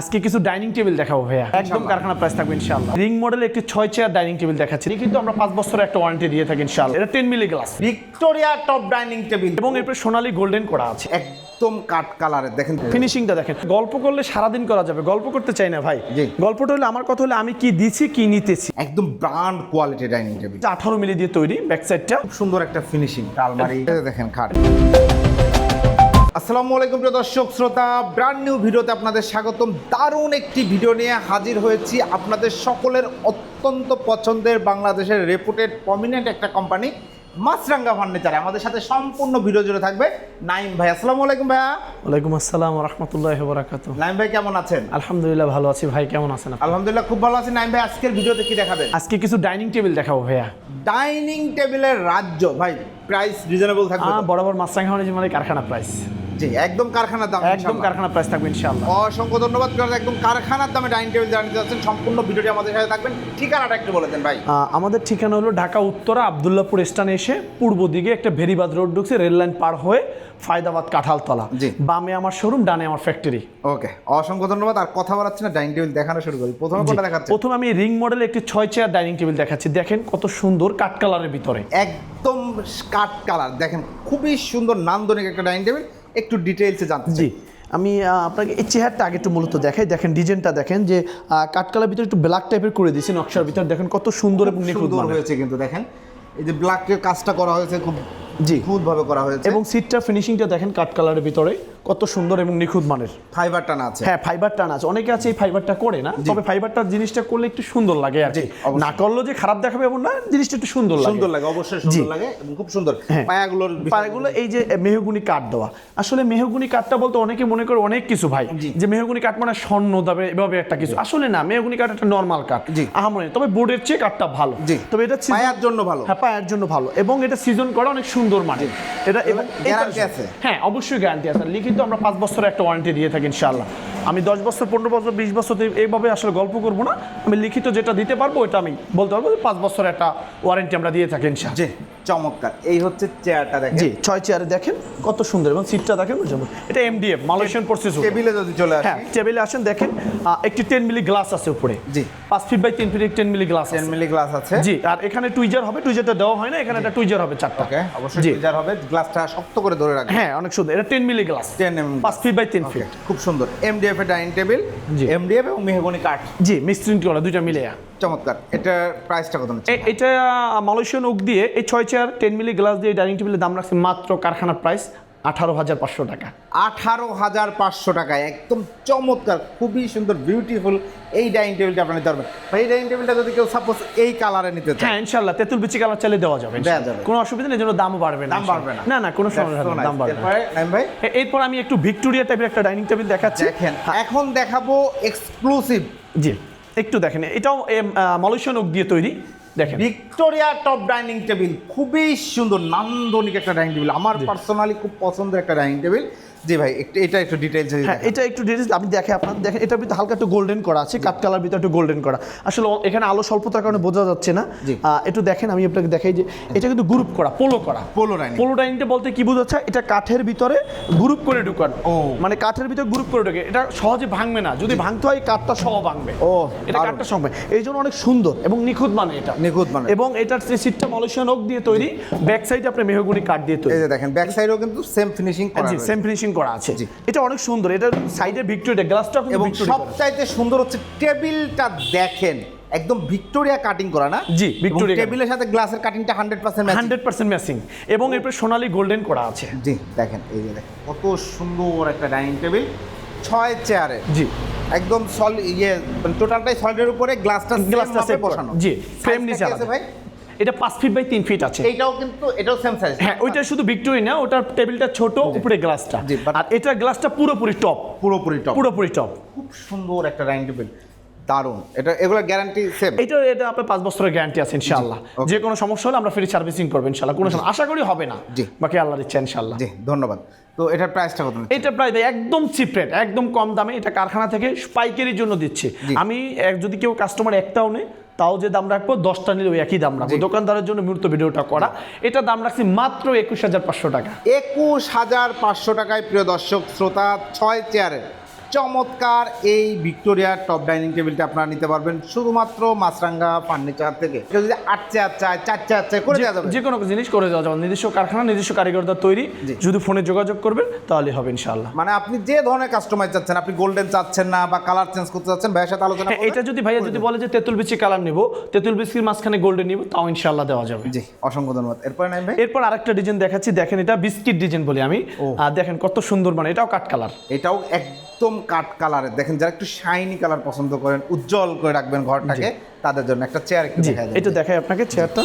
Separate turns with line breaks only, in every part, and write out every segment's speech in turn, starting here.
আজকে কিছু dining table দেখাবো ভাইয়া। একদম কারখানা প্রাইস থাকবে ইনশাআল্লাহ। রিং মডেলের একটি ছয় চেয়ার ডাইনিং টেবিল দেখাচ্ছি। কিন্তু আমরা পাঁচ বছরের একটা ওয়ারেন্টি দিয়ে থাকি ইনশাআল্লাহ। এটা ten milli glass
Victoria top dining table.
এবং এরপরে সোনালি গোল্ডেন করা আছে।
একদম কাট কালারের দেখেন
ফিনিশিংটা দেখেন। গল্প করলে সারাদিন করা যাবে। গল্প করতে চাই না ভাই। গল্পটা হলে আমার কথা হলে আমি কি দিছি কি নিতেছি।
একদম ব্র্যান্ড কোয়ালিটি ডাইনিং টেবিল।
আঠারো মিলি দিয়ে তৈরি ব্যাক সাইডটা
খুব সুন্দর একটা ফিনিশিং আলমারি। দেখেন খাট। আসসালামু আলাইকুম প্রিয় দর্শক শ্রোতা ব্র্যান্ড নিউ ভিডিওতে আপনাদের স্বাগতম। দারুণ একটি ভিডিও নিয়ে হাজির হয়েছি আপনাদের সকলের অত্যন্ত পছন্দের বাংলাদেশের রেপুটেড প্রমিনেন্ট একটা কোম্পানি মাছরাঙ্গা ফার্নিচার আমাদের সাথে সম্পূর্ণ ভিডিও জুড়ে থাকবে নাইম ভাই। আসসালামু আলাইকুম ভাইয়া।
ওয়ালাইকুম আসসালাম রহমতুল্লাহ বরাকাত
নাইম ভাই কেমন আছেন?
আলহামদুলিল্লাহ ভালো আছি। ভাই কেমন আছেন
আলহামদুলিল্লাহ খুব ভালো আছি। নাইম ভাই আজকের ভিডিওতে কি দেখাবেন?
আজকে কিছু ডাইনিং টেবিল দেখাবো ভাইয়া।
ডাইনিং টেবিলের রাজ্য ভাই প্রাইস রিজনেবল থাকবে?
বরাবর মাছরাঙ্গা মানে মানে কারখানা প্রাইস
জি একদম কারখানার দাম
একদম
ইনশাআল্লাহ।
কারখানা প্রাইস থাকবে ইনশাআল্লাহ।
অসংখ্য ধন্যবাদ একদম কারখানার দামে ডাইনিং টেবিল জানিয়ে যাচ্ছেন সম্পূর্ণ ভিডিওটি আমাদের সাথে থাকবেন। ঠিকানাটা একটু বলে দেন ভাই।
আমাদের ঠিকানা হলো ঢাকা উত্তরা আবদুল্লাপুর স্টানে এসে পূর্ব দিকে একটা ভেরিবাদ রোড ঢুকছে রেল লাইন পার হয়ে ফায়দাবাদ কাঁঠালতলা। বামে আমার শোরুম ডানে আমার ফ্যাক্টরি
ওকে অসংখ্য ধন্যবাদ। আর কথা বলাচ্ছি না ডাইনিং টেবিল দেখানো শুরু করি। প্রথমে কোনটা দেখাচ্ছে
প্রথম আমি রিং মডেলের একটি ছয় চেয়ার ডাইনিং টেবিল দেখাচ্ছি। দেখেন কত সুন্দর কাঠ কালারের ভিতরে।
একদম কাঠ কালার দেখেন খুবই সুন্দর নান্দনিক একটা ডাইনিং টেবিল একটু ডিটেলসে জানতে চাই।
জি আমি আপনাকে এই চেহারটা আগে একটু মূলত দেখাই। দেখেন ডিজাইনটা দেখেন যে কাঠকালার ভিতরে একটু ব্ল্যাক টাইপের করে দিয়েছি নকশার ভিতরে। দেখেন কত সুন্দর এবং নিখুঁত
হয়েছে কিন্তু দেখেন। এই যে ব্ল্যাকের কাজটা করা হয়েছে খুব
জি।
খুবভাবে ভাবে করা হয়েছে।
এবং সিটটা ফিনিশিংটা দেখেন কাঠ কালারের ভিতরে। কত সুন্দর এবং নিখুঁত মানের।
ফাইবার টান আছে।
হ্যাঁ ফাইবার টান আছে। অনেকে আছে এই ফাইবারটা করে না তবে ফাইবারটা জিনিসটা করলে একটু সুন্দর লাগে আর কি। না করলেও যে খারাপ দেখাবে এমন না জিনিসটা একটু সুন্দর লাগে।
সুন্দর লাগে অবশ্যই সুন্দর লাগে এবং খুব সুন্দর।
হ্যাঁ।
পায়াগুলোর
পায়েগুলো এই যে মেহগুনি কাঠ দেওয়া। আসলে মেহগুনি কাঠটা বলতে অনেকে মনে করে অনেক কিছু ভাই। যে মেহগুনি কাঠ মানে স্বর্ণ দাবে এভাবে একটা কিছু। আসলে না মেহগুনি কাঠ একটা নর্মাল কাঠ।
জি।
আহামরি তবে বোর্ডের চেয়ে কাঠটা ভালো।
জি।
তবে এটা
পায়ার জন্য ভালো।
হ্যাঁ পায়ের জন্য ভালো। এবং এটা সিজন করা অনেক সুন্দর মানে এটা এবং এটা-
আছে?
হ্যাঁ অবশ্যই গ্যারান্টি আছে। লিখিত আমরা পাঁচ বছরের একটা ওয়ারেন্টি দিয়ে থাকি, ইনশাআল্লাহ। আমি দশ বছর, পনেরো বছর, বিশ বছর এইভাবে আসলে গল্প করব না। আমি লিখিত যেটা দিতে পারব এটা আমি বলতে পারব যে পাঁচ বছর একটা ওয়ারেন্টি আমরা দিয়ে থাকি, ইনশাআল্লাহ।
চমৎকার। এই হচ্ছে চেয়ারটা দেখেন।
জি ছয় চেয়ারে দেখেন কত সুন্দর এবং সিটটা দেখেন এটা এমডিএফ মালয়েশিয়ান প্রসেস
টেবিলে যদি চলে আসি।
হ্যাঁ টেবিলে আসেন দেখেন একটি টেন মিলি গ্লাস আছে উপরে।
জি।
পাঁচ ফিট বাই তিন feet ten milli glass
ten milli glass আছে।
জি আর এখানে টুইজার হবে টুইজারটা দেওয়া হয় না এখানে একটা টুইজার হবে চারটা।
ওকে অবশ্যই ফ্রিজার হবে গ্লাসটা শক্ত করে ধরে রাখবে
হ্যাঁ অনেক সুন্দর এটা টেন মিলি গ্লাস
10 mm
পাঁচ ফিট বাই তিন ফিট
খুব সুন্দর। এমডিএফ এর ডাইনিং টেবিল
জি।
এমডিএফ এবং মেহগনি কাঠ।
জি মিস্ত্রিন করা দুইটা মিলে
চমৎকার। এটার প্রাইসটা কত
এটা মালয়েশিয়ান ওক দিয়ে এই ছয় চেয়ার টেন মিলি গ্লাস দিয়ে ডাইনিং টেবিলের দাম রাখছে মাত্র কারখানার প্রাইস আঠারো হাজার পাঁচশো টাকা।
আঠারো হাজার পাঁচশো টাকায় একদম চমৎকার খুবই সুন্দর বিউটিফুল এই ডাইনিং টেবিলটা আপনি নিতে পারবেন এই ডাইনিং টেবিলটা যদি কেউ সাপোজ এই কালারে নিতে চায়।
হ্যাঁ ইনশাল্লাহ তেঁতুল বিচি কালার চাইলে দেওয়া যাবে
দেওয়া যাবে।
কোনো অসুবিধা নেই জন্য দামও বাড়বে না
দাম বাড়বে না।
না না কোনো সমস্যা
That's so
হবে না,
nice.
দাম বাড়বে।
ভাই?
এরপর আমি একটু ভিক্টোরিয়া টাইপের একটা ডাইনিং টেবিল দেখাচ্ছি।
দেখেন এখন দেখাবো এক্সক্লুসিভ
জি। একটু দেখেন এটাও মালয়েশিয়ান ওক দিয়ে তৈরি। দেখেন।
ভিক্টোরিয়া টপ ডাইনিং টেবিল খুবই সুন্দর নান্দনিক একটা ডাইনিং টেবিল। আমার পার্সোনালি খুব পছন্দের একটা ডাইনিং টেবিল। জি ভাই একটু এটা একটু ডিটেলস
হ্যাঁ এটা একটু ডিটেলস আমি দেখে আপনার দেখেন এটার ভিতরে হালকা একটু গোল্ডেন করা আছে কাঠ কালার ভিতরে একটু গোল্ডেন করা। আসলে এখানে আলো স্বল্পতার কারণে বোঝা যাচ্ছে না। একটু দেখেন আমি আপনাকে দেখাই যে এটা কিন্তু গ্রুপ করা পোলো করা।
পোলো ডাইনিং
পোলো ডাইনিংটা বলতে কি বোঝাচ্ছে? এটা কাঠের ভিতরে গ্রুপ করে ঢুকানো।
ও।
মানে কাঠের ভিতরে গ্রুপ করে ঢুকে। এটা সহজে ভাঙবে না। যদি ভাঙতে হয় কাঠটা সহ ভাঙবে।
ও,
এটা। কাঠটা সহ এই জন্য অনেক সুন্দর এবং নিখুঁত মানে এটা।
নিখুঁত মানে।
এবং এটার সিটটা মালয়েশিয়ান ওক দিয়ে তৈরি ব্যাক সাইডে আপনার মেহগুনি কাঠ দিয়ে তৈরি।
এই যে দেখেন ব্যাক সাইডেও কিন্তু সেম ফিনিশিং করা
সেম ফিনিশিং করা আছে। এটা অনেক সুন্দর এটা সাইডে ভিক্টোরিয়া গ্লাসটা
এবং
ভিক্টোরিয়া।
সবচাইতে সুন্দর হচ্ছে টেবিলটা দেখেন একদম ভিক্টোরিয়া কাটিং করা না?
জি,
এবং টেবিলের সাথে গ্লাসের কাটিংটা hundred percent
hundred percent matching এবং এরপরে সোনালি গোল্ডেন করা আছে।
জি দেখেন এই যে দেখেন কত সুন্দর একটা ডাইনিং টেবিল ছয় চেয়ারে
জি।
একদম সল ইয়ে টোটালটাই সলিডের উপরে গ্লাসটা
গ্লাসটা
বসানো।
জি ফ্রেম নিচে
আছে ভাই?
এটা পাঁচ ফিট বাই তিন ফিট আছে।
এটাও কিন্তু এটাও সেম সাইজ
হ্যাঁ ওইটা শুধু ভিক্টোরি না ওটার টেবিলটা ছোট উপরে গ্লাসটা। আর এটা গ্লাসটা পুরোপুরি টপ
পুরোপুরি টপ
পুরোপুরি টপ
খুব সুন্দর একটা ডাইনিং টেবিল দারুণ। এটা এগুলো গ্যারান্টি সেম
এটা এটা আপনার পাঁচ বছরের গ্যারান্টি আছে ইনশাআল্লাহ। যে কোনো সমস্যা হলে আমরা ফ্রি সার্ভিসিং করব ইনশাআল্লাহ। কোনো সমস্যা আশা করি হবে না।
জি।
বাকি আল্লাহর ইচ্ছা ইনশাআল্লাহ।
জি ধন্যবাদ। তো এটার প্রাইসটা কত?
এটা প্রায় একদম চিপ রেট একদম কম দামে। এটা কারখানা থেকে পাইকারির জন্য দিচ্ছে। আমি যদি কেউ কাস্টমার একটাও নেই তাও যে দাম রাখব দশটা নিলে ওই একই দাম রাখব। দোকানদারের জন্য মূর্ত ভিডিওটা করা। এটা দাম রাখছি মাত্র একুশ হাজার পাঁচশো টাকা।
একুশ হাজার পাঁচশো টাকায় প্রিয় দর্শক শ্রোতা ছয় চেয়ারের চমৎকার এই ভিক্টোরিয়ার টপ ডাইনিং টেবিলটা আপনারা নিতে পারবেন শুধুমাত্র মাছরাঙ্গা ফার্নিচার থেকে। যদি আট চেয়ার চায় চার চেয়ার চায় করে দেওয়া যাবে।
যে কোনো জিনিস করে দেওয়া যাবে। নিজস্ব কারখানা নিজস্ব কারিগরদের তৈরি। যদি ফোনে যোগাযোগ করবেন তাহলে হবে ইনশাআল্লাহ।
মানে আপনি যে ধরনের কাস্টমাইজ চাচ্ছেন আপনি গোল্ডেন চাচ্ছেন না বা কালার চেঞ্জ করতে চাচ্ছেন ভাইয়ের সাথে আলোচনা
হ্যাঁ, এটা যদি ভাইয়া যদি বলে যে তেঁতুল বিচি কালার নিব তেঁতুল বিচির মাঝখানে গোল্ডেন নিব তাও ইনশাআল্লাহ দেওয়া যাবে।
জি অসংখ্য ধন্যবাদ। এরপরে নাই ভাই?
এরপর আরেকটা ডিজাইন দেখাচ্ছি। দেখেন এটা বিস্কিট ডিজাইন বলি আমি। আর দেখেন কত সুন্দর মানে এটাও কাট কালার
এটাও একদম কাট কালারের দেখেন যারা একটু শাইনি কালার পছন্দ করেন উজ্জ্বল করে রাখবেন ঘরটাকে তাদের জন্য একটা চেয়ার একটু দেখা
এটা দেখাই আপনাকে চেয়ারটা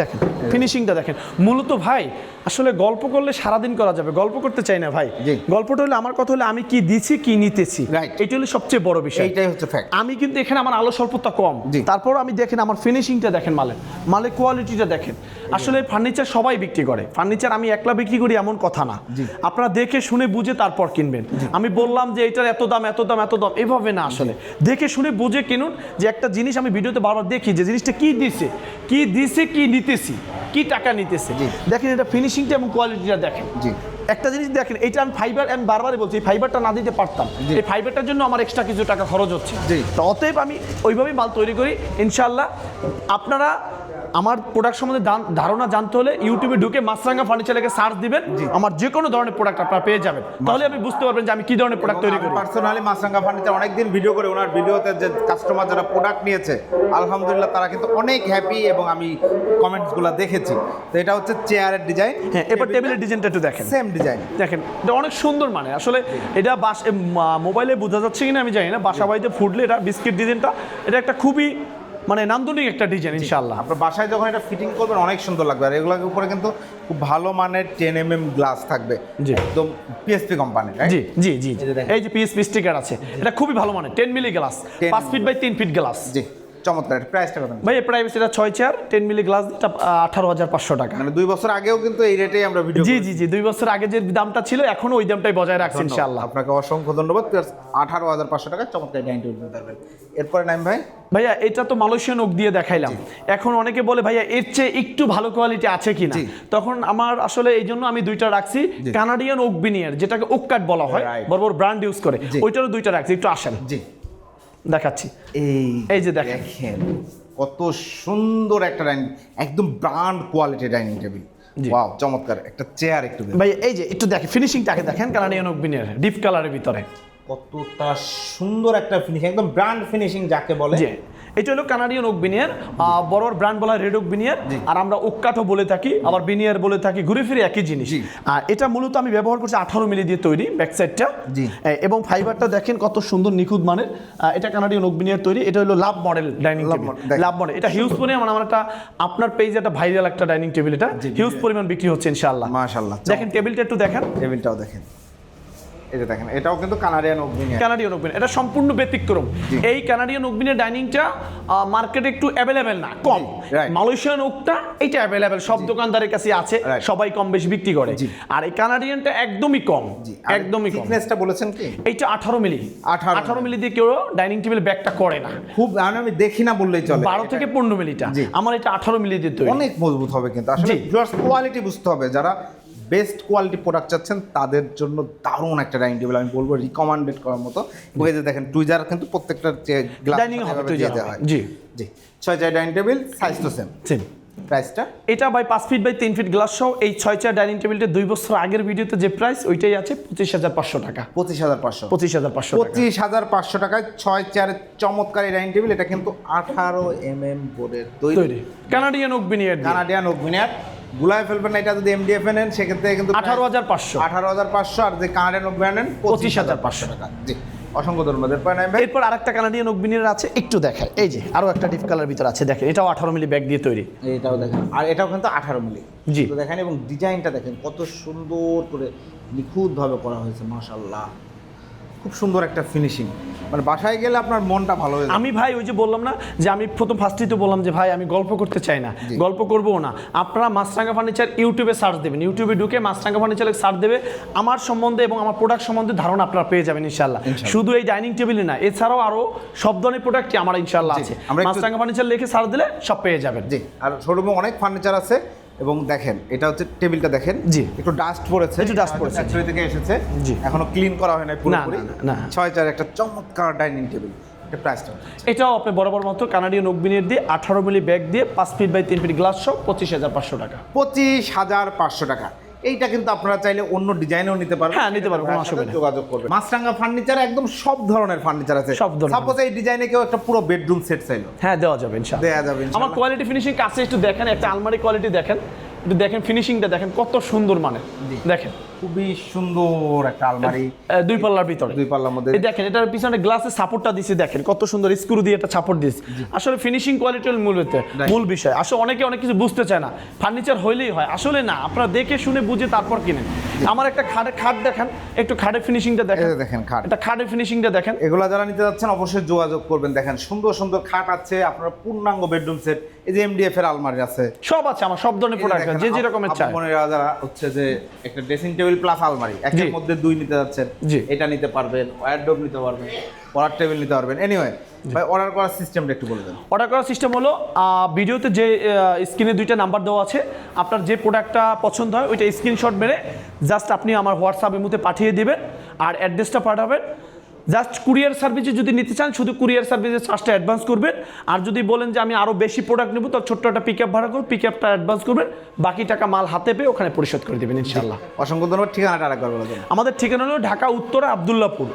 দেখেন ফিনিশিংটা দেখেন। মূলত ভাই আসলে গল্প করলে সারাদিন করা যাবে। গল্প করতে চাই না ভাই। গল্পটা হলে আমার কথা হলে আমি কি দিছি কি নিতেছি. এটা হলো সবচেয়ে বড় বিষয়।
এটাই হচ্ছে ফ্যাক্ট
আমি কিন্তু এখানে আমার আলো স্বল্পতা কম। তারপর আমি দেখেন আমার ফিনিশিংটা দেখেন মালের। মালের কোয়ালিটিটা দেখেন। আসলে ফার্নিচার সবাই বিক্রি করে। ফার্নিচার আমি একলা বিক্রি করি এমন কথা না। আপনারা দেখে শুনে বুঝে তারপর কিনবেন। আমি বললাম যে এটার এত দাম এত দাম এত দাম। এভাবে না আসলে। দেখে শুনে বুঝে কিনুন যে একটা জিনিস আমি ভিডিওতে বারবার দেখি যে জিনিসটা কি দিছে? কি দিছে কি নিতেছি। কি টাকা নিতেছে। দেখেন এটা ফিনিশিংটা এবং কোয়ালিটিটা দেখেন।
জি।
একটা জিনিস দেখেন এটা আমি ফাইবার আমি বারবারই বলছি এই ফাইবারটা না দিতে পারতাম। এই ফাইবারটার জন্য আমার এক্সট্রা কিছু টাকা খরচ হচ্ছে।
জি।
অতএব আমি ওইভাবেই মাল তৈরি করি। ইনশাল্লাহ আপনারা আমার প্রোডাক্ট সম্বন্ধে দান- ধারণা জানতে হলে ইউটিউবে ঢুকে মাছরাঙ্গা ফার্নিচার লেগে সার্চ দিবেন আমার যে কোনো ধরনের প্রোডাক্ট আপনারা পেয়ে যাবেন। তাহলে আপনি বুঝতে পারবেন যে আমি কি ধরনের প্রোডাক্ট তৈরি করি।
পার্সোনালি মাছরাঙ্গা ফার্নিচার অনেকদিন ভিডিও করে ওনার ভিডিওতে যে কাস্টমার যারা প্রোডাক্ট নিয়েছে আলহামদুলিল্লাহ তারা কিন্তু অনেক হ্যাপি এবং আমি কমেন্টসগুলো দেখেছি। তো এটা হচ্ছে চেয়ারের ডিজাইন
হ্যাঁ এবার টেবিলের ডিজাইনটা একটু দেখেন।
সেম ডিজাইন
দেখেন এটা অনেক সুন্দর মানে। আসলে এটা বাস মোবাইলে বোঝা যাচ্ছে কিনা আমি জানি না। বাসা বাড়িতে ফুটলে এটা বিস্কিট ডিজাইনটা এটা একটা খুবই মানে নান্দনিক একটা ডিজাইন ইনশাল্লাহ
আপনার বাসায় যখন এটা ফিটিং করবেন অনেক সুন্দর লাগবে। আর এগুলোর উপরে কিন্তু খুব ভালো মানের টেন এম এম গ্লাস থাকবে।
জি।
একদম পিএসপি কোম্পানি
জি জি জি।
এই যে
পিএসপি স্টিকার আছে এটা খুবই ভালো মানের টেন মিলি গ্লাস পাঁচ ফিট বাই তিন ফিট গ্লাস
জি। চমৎকার প্রাইসটা কত?
ভাই প্রাইস এটা ছয় চেয়ার টেন মিলি গ্লাস এটা আঠারো হাজার পাঁচশো টাকা।
মানে দুই বছর আগেও কিন্তু এই রেটেই আমরা ভিডিও
জি জি জি দুই বছর আগে যে দামটা ছিল এখনও ওই দামটাই বজায় রাখছি ইনশাআল্লাহ।
আপনাকে অসংখ্য ধন্যবাদ। আঠারো হাজার পাঁচশো টাকা চমৎকার ডাইনিং টেবিল পারবেন এরপরে নাইম ভাই?
ভাইয়া এটা তো মালয়েশিয়ান ওক দিয়ে দেখাইলাম। এখন অনেকে বলে ভাইয়া এর চেয়ে একটু ভালো কোয়ালিটি আছে কিনা। তখন আমার আসলে এই জন্য আমি দুইটা রাখছি। কানাডিয়ান ওক বিনিয়ার যেটাকে ওক কাট বলা হয় বড় ব্র্যান্ড ইউজ করে ওইটারও দুইটা রাখছি একটু আসেন।
জি।
দেখাচ্ছি
এই
এই যে দেখেন।
কত সুন্দর একটা ডাইনিং একদম brand quality dining table. Wow চমৎকার একটা চেয়ার একটু।
ভাই এই যে একটু দেখেন ফিনিশিংটাকে দেখেন কারণ এই অনেক বিনের ডিপ কালারের ভিতরে
কতটা সুন্দর একটা ফিনিশিং একদম ব্র্যান্ড ফিনিশিং যাকে বলে
এটা হলো কানাডিয়ান ওক বিনিয়ার বড় ব্র্যান্ড বলা রেড ওক বিনিয়ার আর আমরা ওককাঠও বলে থাকি আবার বিনিয়ার বলে থাকি ঘুরে ফিরে একই জিনিস। আর এটা মূলত আমি ব্যবহার করছি আঠারো মিলি দিয়ে তৈরি ব্যাক সাইডটা
জি।
এবং ফাইবারটা দেখেন কত সুন্দর নিখুঁত মানের। এটা কানাডিয়ান ওক বিনিয়ার তৈরি এটা হলো love model dining table love model এটা হিউজ পরিমাণ আমার একটা আপনার পেজে একটা ভাইরাল একটা ডাইনিং টেবিল এটা। হিউজ পরিমাণ বিক্রি হচ্ছে ইনশাআল্লাহ।
মাশাআল্লাহ।
দেখেন টেবিলটা একটু দেখেন।
টেবিলটাও দেখেন। এই যে দেখেন এটাও কিন্তু কানাডিয়ান অগ্নি
কানাডিয়ান ওকবিন এটা সম্পূর্ণ ব্যতিক্রম। এই কানাডিয়ান ওকবিনের ডাইনিংটা মার্কেটে একটু অ্যাভেলেবেল না কম। মালয়েশিয়ান ওকটা এটা অ্যাভেলেবেল সব দোকানদারের কাছে আছে সবাই কম বেশি বিক্রি করে। আর এই কানাডিয়ানটা একদমই কম একদমই কম।
থিকনেসটা বলেছেন কি?
এইটা আঠারো মিলি।
18
আঠারো মিলি দিয়ে কেউ ডাইনিং টেবিল ব্যাগটা করে না।
খুব আমি আমি দেখি না বললেই চলে।
বারো থেকে পনেরো মিলিটা। আমার এটা আঠারো মিলি দিয়ে তৈরি।
অনেক মজবুত হবে কিন্তু। আসলে। কোয়ালিটি বুঝতে হবে। যারা বেস্ট কোয়ালিটি প্রোডাক্ট চাচ্ছেন তাদের জন্য দারুণ একটা ডাইনিং টেবিল আমি বলব রিকমেন্ডেড করার মতো। এই যে দেখেন টুইজার কিন্তু প্রত্যেকটা গ্লাস
Dining হবে, tweezer হবে। জি।
জি ছয় চার ডাইনিং টেবিল সাইজ তো সেম
Same।
প্রাইসটা
এটা বাই পাঁচ ফিট বাই তিন ফিট গ্লাস সহ এই ছয় চার ডাইনিং টেবিলটা দুই বছর আগের ভিডিওতে যে প্রাইস ওইটাই আছে পঁচিশ হাজার পাঁচশো টাকা।
পঁচিশ হাজার পাঁচশো।
পঁচিশ হাজার পাঁচশো টাকা।
পঁচিশ হাজার পাঁচশো টাকায় ছয় চেয়ারের চমৎকার এই ডাইনিং টেবিল এটা কিন্তু আঠারো এম এম বোর্ডের তৈরি।
কানাডিয়ান ওক বিনিয়ার
কানাডিয়ান অগ্নিয়ার গুলাই ফেলবেন না এটা যদি এমডিএফ নেন সেক্ষেত্রে কিন্তু
আঠারো হাজার পাঁচশো।
আঠারো হাজার পাঁচশো আর যে কানাডিয়ান অগ্নিয়ার নেন পঁচিশ হাজার পাঁচশো টাকা। জি অসংখ্য ধন্যবাদ। এরপর নাই ভাই।
এরপর আরেকটা কানাডিয়ান বিনিয়ার আছে একটু দেখায় এই যে আরও একটা ডিপ কালার ভিতর আছে দেখেন এটাও আঠারো মিলি ব্যাগ দিয়ে তৈরি।
এটাও দেখেন আর এটাও কিন্তু আঠারো মিলি।
জি।
দেখেন এবং ডিজাইনটা দেখেন কত সুন্দর করে নিখুঁতভাবে করা হয়েছে মাশাল্লাহ খুব সুন্দর একটা ফিনিশিং মানে বাসায় গেলে আপনার মনটা ভালো হয়ে
আমি ভাই ওই যে বললাম না যে আমি প্রথম ফার্স্টেই তো বললাম যে ভাই আমি গল্প করতে চাই না। গল্প করব না। আপনারা মাছরাঙ্গা ফার্নিচার ইউটিউবে সার্চ দেবেন। ইউটিউবে ঢুকে মাছরাঙ্গা ফার্নিচারে সার্চ দেবে। আমার সম্বন্ধে এবং আমার প্রোডাক্ট সম্বন্ধে ধারণা আপনারা পেয়ে যাবেন ইনশাল্লাহ। শুধু এই ডাইনিং টেবিলে না এছাড়াও আরও সব ধরনের প্রোডাক্টই আমার ইনশাল্লাহ আছে। মাছরাঙ্গা ফার্নিচার লিখে সার্চ দিলে সব পেয়ে যাবেন।
জি আর শোরুমে অনেক ফার্নিচার আছে। এবং দেখেন এটা হচ্ছে টেবিলটা দেখেন
জি।
একটু ডাস্ট পড়েছে
একটু ডাস্ট পড়েছে।
ফ্যাক্টরি থেকে এসেছে
জি।
এখনও ক্লিন করা হয় নাই পুরোপুরি
না।
ছয় চার একটা চমৎকার ডাইনিং টেবিল এটা প্রাইসটা
এটাও আপনি বরাবর মাত্র কানাডিয়ান অগ্নির দিয়ে আঠারো মিলি ব্যাগ দিয়ে পাঁচ ফিট বাই তিন ফিট গ্লাস সহ পঁচিশ হাজার পাঁচশো টাকা
পঁচিশ হাজার পাঁচশো টাকা এইটা কিন্তু আপনারা চাইলে অন্য ডিজাইনও নিতে পারবেন
হ্যাঁ, নিতে পারবেন কোনো
সাথে
অসুবিধা নেই।
যোগাযোগ করবেন। মাছরাঙ্গা ফার্নিচার একদম সব ধরনের ফার্নিচার আছে।
সব ধরনের।
সাপোজ এই ডিজাইনে কেউ একটা পুরো বেডরুম সেট চাইলো।
হ্যাঁ দেওয়া যাবে ইনশাআল্লাহ।
দেওয়া যাবে
আমার কোয়ালিটি ফিনিশিং কাছে একটু দেখেন একটা আলমারি কোয়ালিটি দেখেন। একটু দেখেন ফিনিশিংটা দেখেন কত সুন্দর মানে। দেখেন।
খুবই সুন্দর একটা আলমারি।
দুই পাল্লার ভিতরে।
দুই পাল্লার মধ্যে।
দেখেন এটার পিছনে গ্লাসের সাপোর্টটা দিয়েছে দেখেন কত সুন্দর স্ক্রু দিয়ে একটা সাপোর্ট দিয়েছে আসলে ফিনিশিং কোয়ালিটি হল মূল মূল বিষয়। আসলে অনেকে অনেক কিছু বুঝতে চায় না। ফার্নিচার হইলেই হয়। আসলে না আপনারা দেখে শুনে বুঝে তারপর কিনেন। আমার একটা খাটে খাট দেখেন একটু খাটের ফিনিশিংটা দেখেন।
দেখেন খাট।
এটা খাটের ফিনিশিংটা দেখেন।
এগুলা যারা নিতে যাচ্ছেন অবশ্যই যোগাযোগ করবেন। দেখেন সুন্দর সুন্দর খাট আছে আপনার পূর্ণাঙ্গ বেডরুম সেট এই যে এমডিএফ এর আলমারি আছে।
সব আছে আমার সব ধরনের প্রোডাক্ট
দেখেন,
যে যে
আপ-
রকমের
আপু
চায়।
মনেরা যারা হচ্ছে যে একটা ড্রেসিং টেবিল প্লাস আলমারি। একের মধ্যে দুই নিতে যাচ্ছেন। এটা নিতে পারবেন ওয়ারডোব নিতে পারবেন পড়ার টেবিল নিতে পারবেন। এনিওয়ে ভাই অর্ডার করার সিস্টেমটা একটু বলে দেন।
অর্ডার করার সিস্টেম হলো ভিডিওতে যে স্ক্রিনে দুইটা নাম্বার দেওয়া আছে আপনার যে প্রোডাক্টটা পছন্দ হয় ওইটা স্ক্রিনশট মেরে জাস্ট আপনি আমার হোয়াটসঅ্যাপের মধ্যে পাঠিয়ে দেবেন আর অ্যাড্রেসটা পাঠাবেন। জাস্ট কুরিয়ার সার্ভিসে যদি নিতে চান শুধু কুরিয়ার সার্ভিসের চার্জটা অ্যাডভান্স করবেন। আর যদি বলেন যে আমি আরও বেশি প্রোডাক্ট নেব তো ছোট্ট একটা পিক আপ ভাড়া করুন পিক আপটা অ্যাডভান্স করবেন। বাকি টাকা মাল হাতে পেয়ে ওখানে পরিশোধ করে দেবেন ইনশাল্লাহ
অসংখ্য ধন্যবাদ। ঠিকানাটা আরেকবার বলে
আমাদের ঠিকানা হলো ঢাকা উত্তরা আবদুল্লাপুর।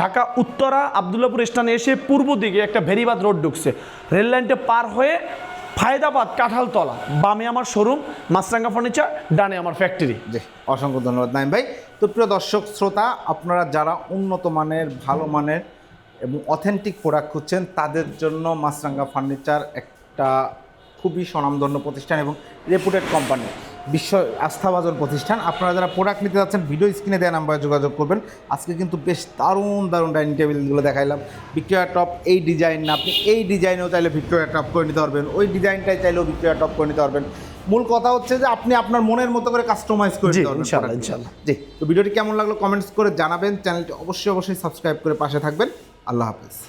ঢাকা উত্তরা আবদুল্লাপুর স্থানে এসে পূর্ব দিকে একটা ভেরিবাদ রোড ঢুকছে। রেল লাইনটা পার হয়ে ফায়দাবাদ কাঁঠালতলা। বামে আমার শোরুম মাছরাঙ্গা ফার্নিচার ডানে আমার ফ্যাক্টরি
জি, অসংখ্য ধন্যবাদ নাইম ভাই। তো প্রিয় দর্শক, শ্রোতা, আপনারা যারা উন্নত মানের, ভালো মানের এবং অথেন্টিক প্রোডাক্ট খুঁজছেন, তাদের জন্য মাছরাঙ্গা ফার্নিচার একটা খুবই স্বনামধন্য প্রতিষ্ঠান এবং রেপুটেড কোম্পানি বিশ্ব আস্থাভাজন প্রতিষ্ঠান। আপনারা যারা প্রোডাক্ট নিতে যাচ্ছেন ভিডিও স্ক্রিনে দেওয়া নাম্বারে যোগাযোগ করবেন। আজকে কিন্তু বেশ দারুণ দারুণ ডাইনিং টেবিলগুলো দেখাইলাম। ভিক্টোরিয়া টপ এই ডিজাইন না আপনি এই ডিজাইনেও চাইলে ভিক্টোরিয়া টপ করে নিতে পারবেন। ওই ডিজাইনটাই চাইলেও ভিক্টোরিয়া টপ করে নিতে পারবেন। মূল কথা হচ্ছে যে আপনি আপনার মনের মতো করে কাস্টমাইজ করে নিতে পারবেন
ইনশাআল্লাহ, ইনশাআল্লাহ।
জি তো ভিডিওটি কেমন লাগল কমেন্টস করে জানাবেন। চ্যানেলটি অবশ্যই অবশ্যই সাবস্ক্রাইব করে পাশে থাকবেন। আল্লাহ হাফেজ।